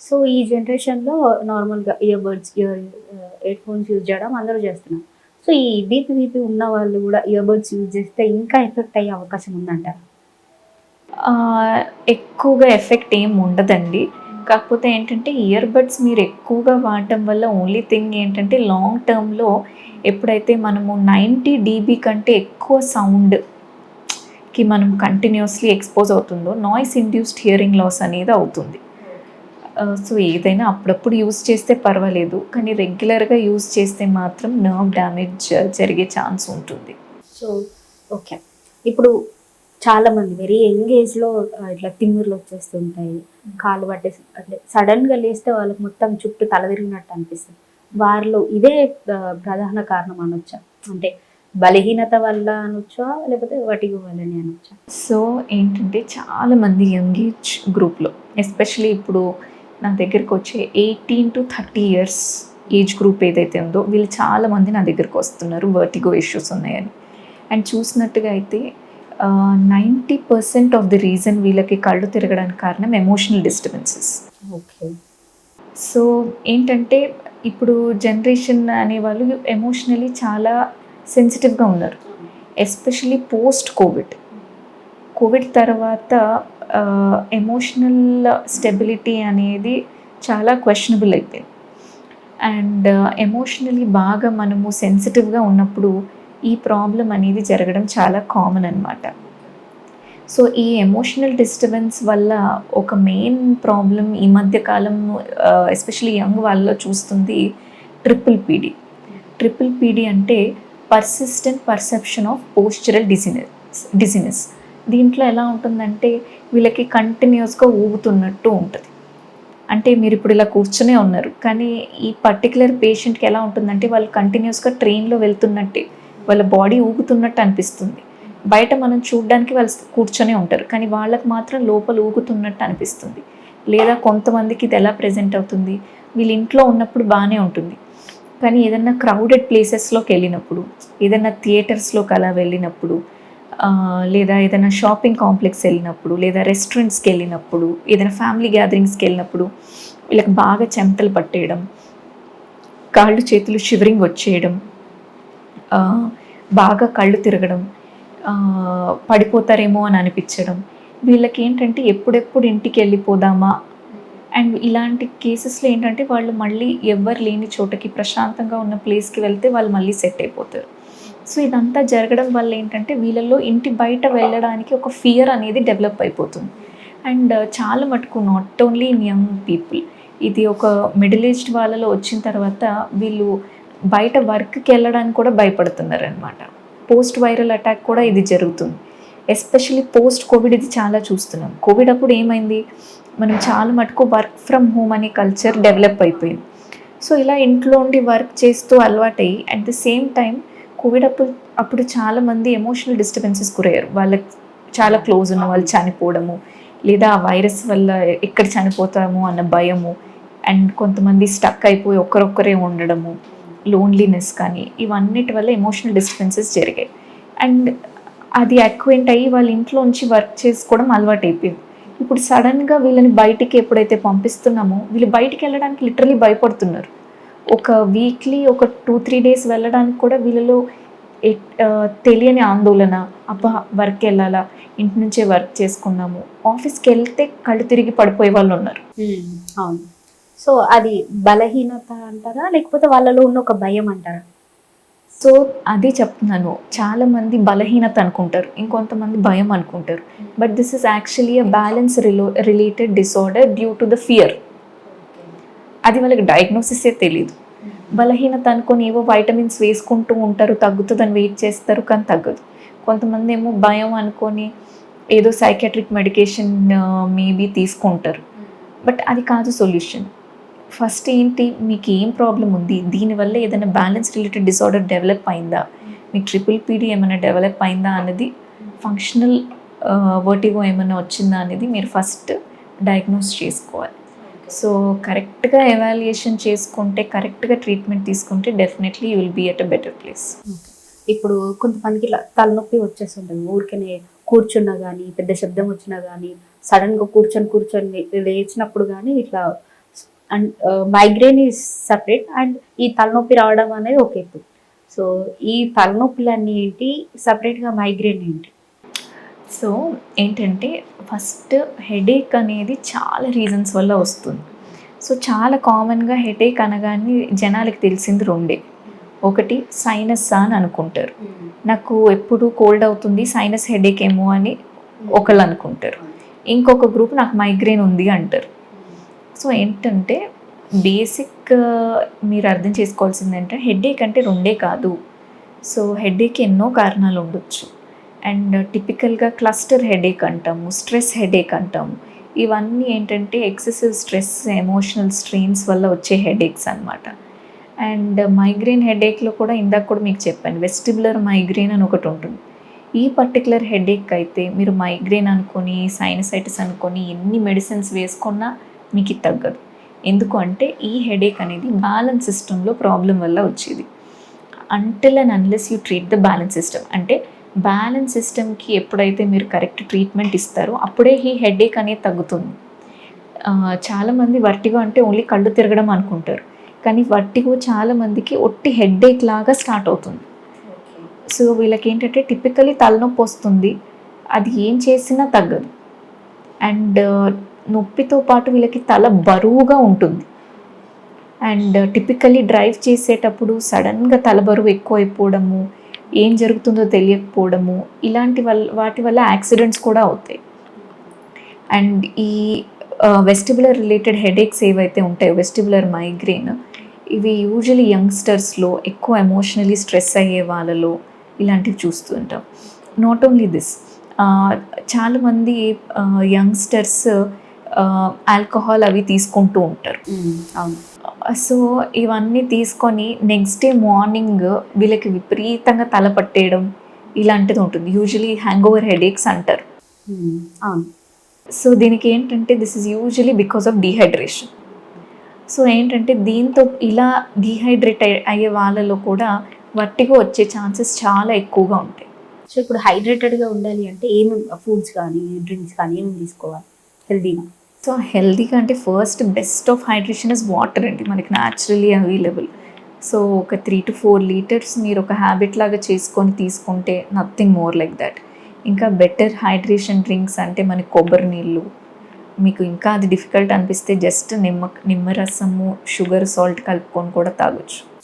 So ఈ జనరేషన్లో నార్మల్గా ear buds ear head phones use చేయడం అందరూ చేస్తున్నారు. సో ఈ బీపీ బీపీ ఉన్న వాళ్ళు కూడా ఇయర్ బడ్స్ యూజ్ చేస్తే ఇంకా ఎఫెక్ట్ అయ్యే అవకాశం ఉందంటారు ఎక్కువగా ఎఫెక్ట్ ఏం ఉండదండి. కాకపోతే ఏంటంటే ఇయర్ బడ్స్ మీరు ఎక్కువగా వాడటం వల్ల ఓన్లీ థింగ్ ఏంటంటే లాంగ్ టర్మ్లో ఎప్పుడైతే మనము నైంటీ డీబీ కంటే ఎక్కువ సౌండ్కి మనం కంటిన్యూస్లీ ఎక్స్పోజ్ అవుతుందో నాయిస్ ఇండ్యూస్డ్ హియరింగ్ లాస్ అనేది అవుతుంది. సో ఏదైనా అప్పుడప్పుడు యూస్ చేస్తే పర్వాలేదు కానీ రెగ్యులర్గా యూస్ చేస్తే మాత్రం నర్వ్ డ్యామేజ్ జరిగే ఛాన్స్ ఉంటుంది. So okay. ఇప్పుడు చాలా మంది వెరీ యంగ్ ఏజ్లో ఆ, ఇట్లా తిమ్ముర్లు వచ్చేస్తుంటాయి కాలు పట్టేసి అంటే సడన్గా లేస్తే వాళ్ళకి మొత్తం చుట్టూ తల తిరిగినట్టు అనిపిస్తుంది. వారిలో ఇదే ప్రధాన కారణం అనొచ్చా? అంటే బలహీనత వల్ల అనొచ్చా? లేకపోతే వాటికి వల్లనే అనొచ్చా? సో ఏంటంటే చాలామంది యంగ్ ఏజ్ గ్రూప్లో ఎస్పెషలీ ఇప్పుడు నా దగ్గరికి వచ్చే eighteen to thirty years age group ఏదైతే ఉందో వీళ్ళు చాలామంది నా దగ్గరికి వస్తున్నారు వర్టిగో ఇష్యూస్ ఉన్నాయని. అండ్ చూసినట్టుగా అయితే ninety percent of the reason వీళ్ళకి కళ్ళు తిరగడానికి కారణం ఎమోషనల్ డిస్టర్బెన్సెస్ ఓకే సో ఏంటంటే ఇప్పుడు జనరేషన్ అనేవాళ్ళు ఎమోషనలీ చాలా సెన్సిటివ్గా ఉన్నారు. ఎస్పెషలీ పోస్ట్ కోవిడ్ కోవిడ్ తర్వాత ఎమోషనల్ స్టెబిలిటీ అనేది చాలా క్వశ్చనబుల్ అయిపోయింది అండ్ ఎమోషనలీ బాగా మనము సెన్సిటివ్గా ఉన్నప్పుడు ఈ ప్రాబ్లం అనేది జరగడం చాలా కామన్ అనమాట సో ఈ ఎమోషనల్ డిస్టర్బెన్స్ వల్ల ఒక మెయిన్ ప్రాబ్లం ఈ మధ్య కాలం ఎస్పెషలీ యంగ్ వాళ్ళలో చూస్తుంది ట్రిపుల్ పీడీ ట్రిపుల్ పీడీ అంటే persistent perception of postural dizziness dizziness దీంట్లో ఎలా ఉంటుందంటే వీళ్ళకి కంటిన్యూస్గా ఊగుతున్నట్టు ఉంటుంది. అంటే మీరు ఇప్పుడు ఇలా కూర్చునే ఉన్నారు కానీ ఈ పర్టికులర్ పేషెంట్కి ఎలా ఉంటుందంటే వాళ్ళు కంటిన్యూస్గా ట్రైన్లో వెళ్తున్నట్టే వాళ్ళ బాడీ ఊగుతున్నట్టు అనిపిస్తుంది. బయట మనం చూడడానికి వాళ్ళు కూర్చొనే ఉంటారు కానీ వాళ్ళకి మాత్రం లోపల ఊగుతున్నట్టు అనిపిస్తుంది. లేదా కొంతమందికి ఇది ఎలా ప్రజెంట్ అవుతుంది వీళ్ళు ఇంట్లో ఉన్నప్పుడు బాగానే ఉంటుంది. కానీ ఏదైనా క్రౌడెడ్ ప్లేసెస్లోకి వెళ్ళినప్పుడు ఏదైనా థియేటర్స్లోకి అలా వెళ్ళినప్పుడు లేదా ఏదైనా షాపింగ్ కాంప్లెక్స్ వెళ్ళినప్పుడు లేదా రెస్టారెంట్స్కి వెళ్ళినప్పుడు ఏదైనా ఫ్యామిలీ గ్యాదరింగ్స్కి వెళ్ళినప్పుడు వీళ్ళకి బాగా చెమటలు పట్టేయడం కాళ్ళు చేతులు షివరింగ్ వచ్చేయడం బాగా కళ్ళు తిరగడం పడిపోతారేమో అని అనిపించడం. వీళ్ళకి ఏంటంటే ఎప్పుడెప్పుడు ఇంటికి వెళ్ళిపోదామా? అండ్ ఇలాంటి కేసెస్లో ఏంటంటే వాళ్ళు మళ్ళీ ఎవ్వరు లేని చోటకి ప్రశాంతంగా ఉన్న ప్లేస్కి వెళ్తే వాళ్ళు మళ్ళీ సెట్ అయిపోతారు. సో ఇదంతా జరగడం వల్ల ఏంటంటే వీళ్ళల్లో ఇంటి బయట వెళ్ళడానికి ఒక ఫియర్ అనేది డెవలప్ అయిపోతుంది. అండ్ uh, చాలా మటుకు not only in young people ఇది ఒక మిడిల్ ఏజ్డ్ వాళ్ళలో వచ్చిన తర్వాత వీళ్ళు బయట వర్క్కి వెళ్ళడానికి కూడా భయపడుతున్నారు అనమాట పోస్ట్ వైరల్ అటాక్ కూడా ఇది జరుగుతుంది. ఎస్పెషలీ పోస్ట్ కోవిడ్ ఇది చాలా చూస్తున్నాం. కోవిడ్ అప్పుడు ఏమైంది? మనం చాలా మటుకు వర్క్ ఫ్రమ్ హోమ్ అనే కల్చర్ డెవలప్ అయిపోయింది. సో ఇలా ఇంట్లో ఉండి వర్క్ చేస్తూ అలవాటయ్యి at the same time covid అప్పుడు అప్పుడు చాలామంది ఎమోషనల్ డిస్టర్బెన్సెస్ గురయ్యారు. వాళ్ళకి చాలా క్లోజ్ ఉన్న వాళ్ళు చనిపోవడము లేదా ఆ వైరస్ వల్ల ఎక్కడ చనిపోతాము అన్న భయము అండ్ కొంతమంది స్టక్ అయిపోయి ఒక్కరొక్కరే ఉండడము లోన్లీనెస్ కానీ ఇవన్నిటి వల్ల ఎమోషనల్ డిస్టర్బెన్సెస్ జరిగాయి. అండ్ అది అక్వెంట్ అయ్యి వాళ్ళ ఇంట్లోంచి వర్క్ చేసుకోవడం అలవాటు అయిపోయింది ఇప్పుడు సడన్గా వీళ్ళని బయటికి ఎప్పుడైతే పంపిస్తున్నామో వీళ్ళు బయటికి వెళ్ళడానికి లిటరలీ భయపడుతున్నారు. ఒక వీక్లీ ఒక టూ త్రీ డేస్ వెళ్ళడానికి కూడా వీళ్ళలో తెలియని ఆందోళన అబ్బా వర్క్ వెళ్ళాలా ఇంటి నుంచే వర్క్ చేసుకున్నాము ఆఫీస్కి వెళ్తే కళ్ళు తిరిగి పడిపోయే వాళ్ళు ఉన్నారు. అవును. సో అది బలహీనత అంటారా లేకపోతే వాళ్ళలో ఉన్న ఒక భయం అంటారా? సో అదే చెప్తున్నాను. చాలా మంది బలహీనత అనుకుంటారు ఇంకొంతమంది భయం అనుకుంటారు. But this is actually a balance రిలో related disorder due to the fear. అది వాళ్ళకి డయాగ్నోసిసే తెలియదు బలహీనత అనుకొని ఏవో వైటమిన్స్ వేసుకుంటూ ఉంటారు తగ్గుతుందని వెయిట్ చేస్తారు కానీ తగ్గదు. కొంతమంది ఏమో భయం అనుకొని ఏదో సైకాట్రిక్ మెడికేషన్ మేబీ తీసుకుంటారు. బట్ అది కాదు సొల్యూషన్ ఫస్ట్ ఏంటి? మీకు ఏం ప్రాబ్లం ఉంది? దీనివల్ల ఏదైనా బ్యాలెన్స్ రిలేటెడ్ డిసార్డర్ డెవలప్ అయిందా? మీకు ట్రిపుల్ పీడీ ఏమైనా డెవలప్ అయిందా అనేది ఫంక్షనల్ వర్టిగో ఏమైనా వచ్చిందా అనేది మీరు ఫస్ట్ డయాగ్నోస్ చేసుకోవాలి. సో కరెక్ట్గా ఎవాల్యుయేషన్ చేసుకుంటే కరెక్ట్గా ట్రీట్మెంట్ తీసుకుంటే definitely you will be at a better place. ఇప్పుడు కొంతమందికి ఇలా తలనొప్పి వచ్చేస్తుంటుంది. ఊరికనే కూర్చున్నా కానీ పెద్ద శబ్దం వచ్చినా కానీ సడన్గా కూర్చొని కూర్చొని లేచినప్పుడు కానీ ఇట్లా and migraine is separate and ఈ తలనొప్పి రావడం అనేది ఒక ఎత్తు సో ఈ తలనొప్పులన్నీ ఏంటి? సపరేట్గా మైగ్రేన్ ఏంటి? సో ఏంటంటే ఫస్ట్ హెడేక్ అనేది చాలా రీజన్స్ వల్ల వస్తుంది. సో చాలా కామన్గా హెడేక్ అనగానే జనాలకి తెలిసింది రెండే. ఒకటి సైనస్ అని అనుకుంటారు. నాకు ఎప్పుడు కోల్డ్ అవుతుంది సైనస్ హెడేక్ ఏమో అని ఒకళ్ళు అనుకుంటారు. ఇంకొక గ్రూప్ నాకు మైగ్రేన్ ఉంది అంటారు. సో ఏంటంటే బేసిక్ మీరు అర్థం చేసుకోవాల్సిందంటే హెడేక్ అంటే రెండే కాదు. సో హెడేక్ ఎన్నో కారణాలు ఉండొచ్చు. అండ్ టిపికల్గా క్లస్టర్ హెడేక్ అంటాము స్ట్రెస్ హెడేక్ అంటాము. ఇవన్నీ ఏంటంటే ఎక్సెసివ్ స్ట్రెస్ ఎమోషనల్ స్ట్రెయిన్స్ వల్ల వచ్చే హెడేక్స్ అన్నమాట. అండ్ మైగ్రేన్ హెడేక్లో కూడా ఇందాక కూడా మీకు చెప్పాను వెస్టిబులర్ మైగ్రేన్ అని ఒకటి ఉంటుంది. ఈ పర్టికులర్ హెడేక్ అయితే మీరు మైగ్రేన్ అనుకొని సైనసైటిస్ అనుకొని ఎన్ని మెడిసిన్స్ వేసుకున్నా మీకు ఇది తగ్గదు. ఎందుకు అంటే ఈ హెడేక్ అనేది బ్యాలెన్స్ సిస్టంలో ప్రాబ్లం వల్ల వచ్చేది. Until and unless you treat the balance system. అంటే బ్యాలెన్స్ సిస్టమ్కి ఎప్పుడైతే మీరు కరెక్ట్ ట్రీట్మెంట్ ఇస్తారో అప్పుడే ఈ హెడేక్ అనేది తగ్గుతుంది. చాలామంది వర్టిగో అంటే ఓన్లీ కళ్ళు తిరగడం అనుకుంటారు. కానీ వర్టిగో చాలామందికి ఒట్టి హెడేక్ లాగా స్టార్ట్ అవుతుంది. సో వీళ్ళకి ఏంటంటే టిపికలీ తలనొప్పి వస్తుంది. అది ఏం చేసినా తగ్గదు. అండ్ నొప్పితో పాటు వీళ్ళకి తల బరువుగా ఉంటుంది. అండ్ టిపికలీ డ్రైవ్ చేసేటప్పుడు సడన్గా తల బరువు ఎక్కువ అయిపోవడము ఏం జరుగుతుందో తెలియకపోవడము ఇలాంటి వల్ల వాటి వల్ల యాక్సిడెంట్స్ కూడా అవుతాయి. అండ్ ఈ వెస్టిబులర్ రిలేటెడ్ హెడేక్స్ ఏవైతే ఉంటాయో వెస్టిబులర్ మైగ్రేన్ ఇవి యూజువలీ యంగ్స్టర్స్లో ఎక్కువ ఎమోషనలీ స్ట్రెస్ అయ్యే వాళ్ళలో ఇలాంటివి చూస్తూ ఉంటాం. నాట్ ఓన్లీ దిస్ చాలామంది యంగ్స్టర్స్ ఆల్కహాల్ అవి తీసుకుంటూ ఉంటారు. అవును. సో ఇవన్నీ తీసుకొని నెక్స్ట్ డే మార్నింగ్ వీళ్ళకి విపరీతంగా తల పట్టేయడం ఇలాంటిది ఉంటుంది. యూజువలీ హ్యాంగ్ ఓవర్ హెడేక్స్ అంటారు అవును. సో దీనికి ఏంటంటే this is usually because of dehydration so ఏంటంటే దీంతో ఇలా డీహైడ్రేట్ అయ్యే వాళ్ళలో కూడా వట్టిగా వచ్చే ఛాన్సెస్ చాలా ఎక్కువగా ఉంటాయి. సో ఇప్పుడు హైడ్రేటెడ్గా ఉండాలి అంటే ఏమి ఫుడ్స్ కానీ డ్రింక్స్ కానీ ఏమి తీసుకోవాలి? హెల్దీగా సో హెల్దీగా అంటే first best of hydration is water అండి మనకి న్యాచురలీ అవైలబుల్ సో ఒక త్రీ టు ఫోర్ లీటర్స్ మీరు ఒక హ్యాబిట్ లాగా చేసుకొని తీసుకుంటే నథింగ్ మోర్ లైక్ దట్ ఇంకా బెటర్ హైడ్రేషన్ డ్రింక్స్ అంటే మనకి కొబ్బరి నీళ్ళు. మీకు ఇంకా అది డిఫికల్ట్ అనిపిస్తే జస్ట్ నిమ్మ నిమ్మరసము షుగర్ సాల్ట్ కలుపుకొని కూడా తాగొచ్చు.